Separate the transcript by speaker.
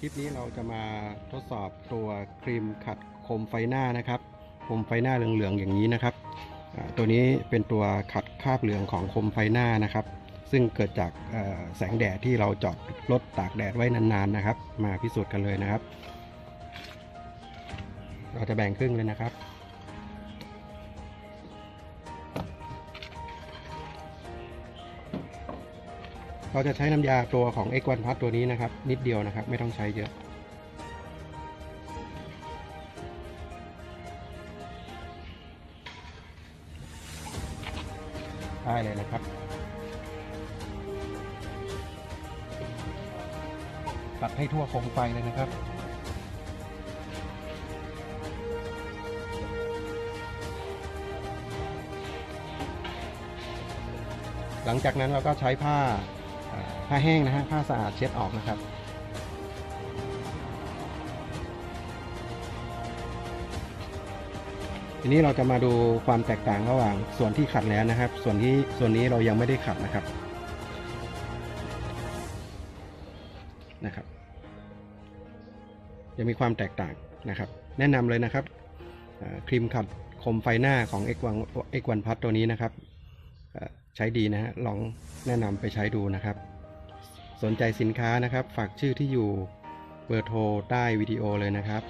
Speaker 1: คลิปนี้เราจะมาทดสอบตัวครีมขัดคมไฟหน้านะครับคมไฟหน้าเหลืองๆอย่างนี้นะครับ ตัวนี้เป็นตัวขัดคราบเหลืองของคมไฟหน้านะครับ ซึ่งเกิดจากแสงแดดที่เราจอดรถตากแดดไว้นานๆนะครับ มาพิสูจน์กันเลยนะครับ เราจะแบ่งครึ่งเลยนะครับ เราจะใช้น้ำยาตัวของ X1 Plus ตัวนี้นะครับ นิดเดียวนะครับ ไม่ต้องใช้เยอะได้เลยนะครับ ตัดให้ทั่วโคมไฟเลยนะครับหลังจากนั้นเราก็ใช้ผ้า ผ้าแห้งนะฮะผ้าสะอาดเช็ดออกนะครับทีนี้เราจะมาดูความแตกต่างระหว่างส่วนที่ขัดแล้วนะครับ ส่วนที่ส่วนนี้เรายังไม่ได้ขัดนะครับนะครับจะมีความแตกต่างนะครับ แนะนำเลยนะครับครีมขัดคมไฟหน้าของ X1 X1 Plus ตัวนี้นะครับ ใช้ดีนะฮะลองแนะนำไปใช้ดูนะครับ สนใจสินค้านะครับ ฝากชื่อที่อยู่เบอร์โทรใต้วิดีโอเลยนะครับ